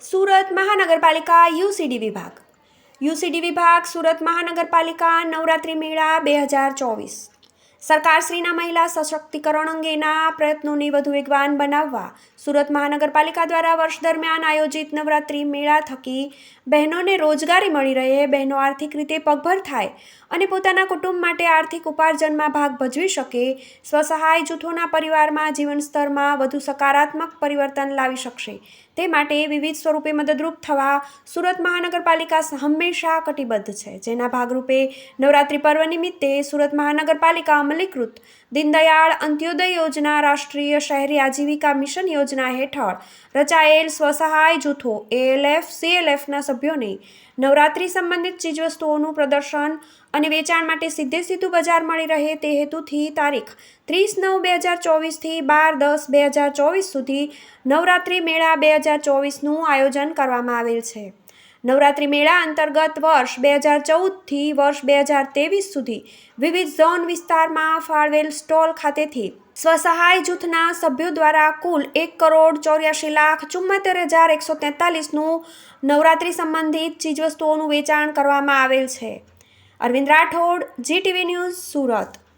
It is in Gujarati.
સુરત મહાનગરપાલિકા યુસીડી વિભાગ. યુસીડી વિભાગ સુરત મહાનગરપાલિકા નવરાત્રિ મેળા બે હજાર ચોવીસ. સરકારશ્રીના મહિલા સશક્તિકરણ અંગેના પ્રયત્નોને વધુ વેગવાન બનાવવા સુરત મહાનગરપાલિકા દ્વારા વર્ષ દરમિયાન આયોજિત નવરાત્રિ મેળા થકી બહેનોને રોજગારી મળી રહે, બહેનો આર્થિક રીતે પગભર થાય અને પોતાના કુટુંબ માટે આર્થિક ઉપાર્જનમાં ભાગ ભજવી શકે, સ્વસહાય જૂથોના પરિવારમાં જીવન સ્તરમાં વધુ સકારાત્મક પરિવર્તન લાવી શકશે. તે માટે વિવિધ સ્વરૂપે મદદરૂપ થવા સુરત મહાનગરપાલિકા હંમેશા કટિબદ્ધ છે. જેના ભાગરૂપે નવરાત્રિ પર્વ નિમિત્તે સુરત મહાનગરપાલિકા અમલીકૃત દીનદયાળ અંત્યોદય યોજના રાષ્ટ્રીય શહેરી આજીવિકા મિશન યોજના હેઠળ રચાયેલ સ્વસહાય જૂથો એએલએફ સીએલએફના સભ્યોને નવરાત્રિ સંબંધિત ચીજવસ્તુઓનું પ્રદર્શન અને વેચાણ માટે સીધે સીધું બજાર મળી રહે તે હેતુથી તારીખ ત્રીસ નવ બે હજાર ચોવીસથી બાર દસ બે હજાર ચોવીસ સુધી નવરાત્રિ મેળા બે હજાર ચોવીસનું આયોજન કરવામાં આવેલ છે. નવરાત્રિ મેળા અંતર્ગત વર્ષ બે હજાર ચૌદથી વર્ષ બે હજાર ત્રેવીસ સુધી વિવિધ ઝોન વિસ્તારમાં ફાળવેલ સ્ટોલ ખાતેથી સ્વસહાય જૂથના સભ્યો દ્વારા કુલ એક કરોડ ચોર્યાસી લાખ ચુમ્મોતેર હજાર એકસો તેતાલીસનું નવરાત્રિ સંબંધિત ચીજવસ્તુઓનું વેચાણ કરવામાં આવેલ છે. Arvind Rathod GTV news, Surat.